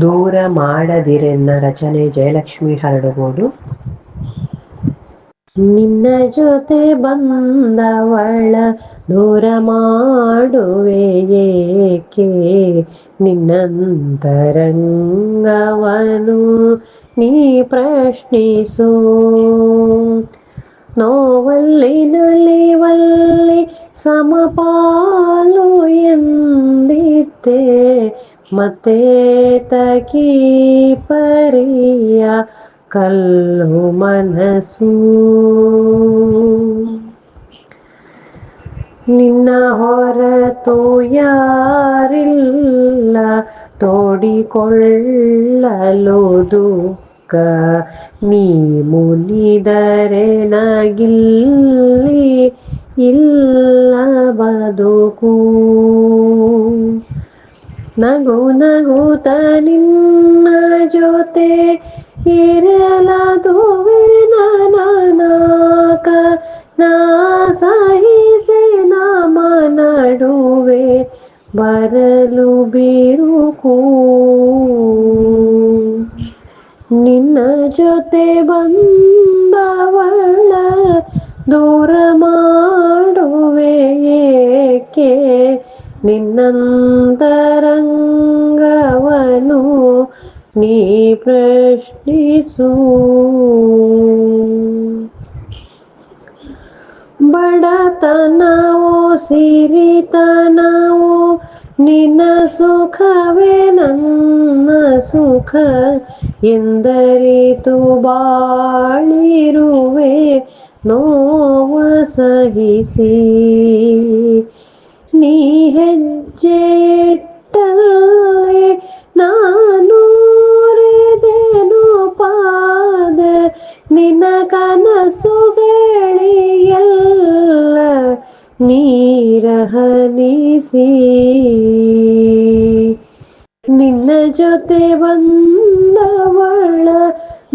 ದೂರ ಮಾಡದಿರೆನ್ನ ರಚನೆ ಜಯಲಕ್ಷ್ಮಿ ಹರಡುಗೋಡು. ನಿನ್ನ ಜೊತೆ ಬಂದವಳ ದೂರ ಮಾಡುವೆ ಏಕೆ? ನಿನ್ನಂತರಂಗವನು ನೀ ಪ್ರಶ್ನಿಸು. ನೋವಲ್ಲಿ ನಲಿವಲ್ಲಿ ಸಮಪಾಲು ಎಂದಿದ್ದೆ ಮತ್ತೆ ತಕಿ ಪರಿಯ ಕಲ್ಲು ಮನಸ್ಸು. ನಿನ್ನ ಹೊರತು ಯಾರಿಲ್ಲ, ತೋಡಿಕೊಳ್ಳಲು ದುಃಖ. ನೀ ಮುನಿದರೆ ನಗಿಲ್ಲಿ ಇಲ್ಲ ಬದುಕು. ನಗು ನಗುತ ನಿನ್ನ ಜೊತೆ ಇರಲದುವೆ ನಾನಾಕ ನಾ ಸಹಿಸೆ ನಾಮ ನಡುವೆ ಬರಲು ಬಿರುಕು ನಿನ್ನ ಜೊತೆ ಬಂದವಳ ದೂರ ನಿನ್ನಂತರಂಗವನು ನೀ ಪ್ರಶ್ನಿಸು. ಬಡತನವೋ ಸಿರಿತನವೋ ನಿನ್ನ ಸುಖವೇ ನನ್ನ ಸುಖ ಎಂದರಿತು ಬಾಳಿರುವೆ ನೋವ ಸಹಿಸಿ. ನೀ ಹೆಜ್ಜೆ ಇಟ್ಟಲ್ಲೇ ನಾನು ರೆದೆನು ಪಾದ ನಿನ್ನ ಕನಸುಗಳಿಯಲ್ಲ ನೀರಹನಿಸಿ. ನಿನ್ನ ಜೊತೆ ಬಂದವಳ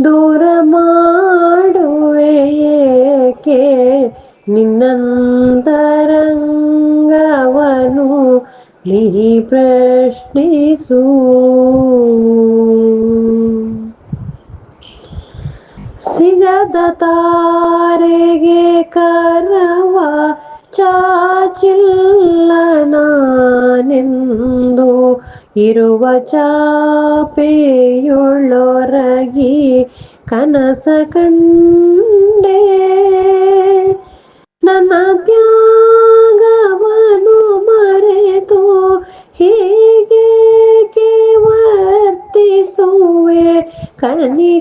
ದೂರ ಮಾಡುವೆ ಏಕೆ? ನಿನ್ನಂತರಂಗವನು ನೀ ಪ್ರಶ್ನಿಸು. ಸಿಗದ ತಾರೆಗೆ ಕರವ ಚಾಚಿಲ್ಲ ನಾನೆಂದು. ಇರುವ ಚಾಪೆಯೊಳೊರಗಿ ಕನಸ ಕಂಡೆ ನನ್ನ ತ್ಯಾಗವನು ಮರೆತು ಹೇಗೆ ವರ್ತಿಸುವೆ ಕನಿಕರಿಸದೆ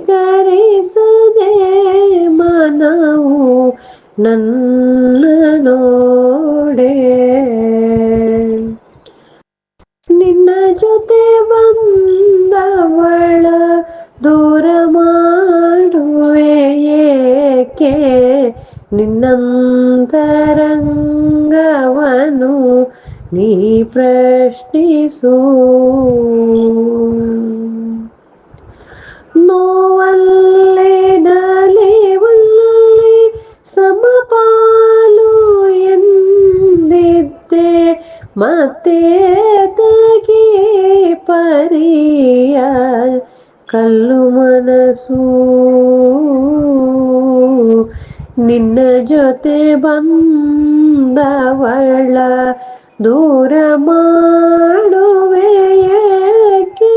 ಮನವು ನನ್ನ ನಿನ್ನಂತರಂಗವನು ನೀ ಪ್ರಶ್ನಿಸು. ನೋವಲ್ಲೇ ನಲಿವಲ್ಲಿ ಸಮಪಾಲು ಎಂದಿದ್ದೆ ಮತ್ತೆ ತಗಿ ಪರಿಯ ಕಲ್ಲು ಮನಸ್ಸು ನಿನ್ನ ಜೊತೆ ಬಂದವಳ ದೂರ ಮಾಡುವೆ ಏಕೆ?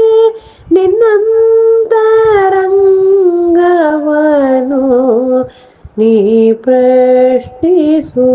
ನಿನ್ನಂತರಂಗವನು ನೀ ಪ್ರಶ್ನಿಸು.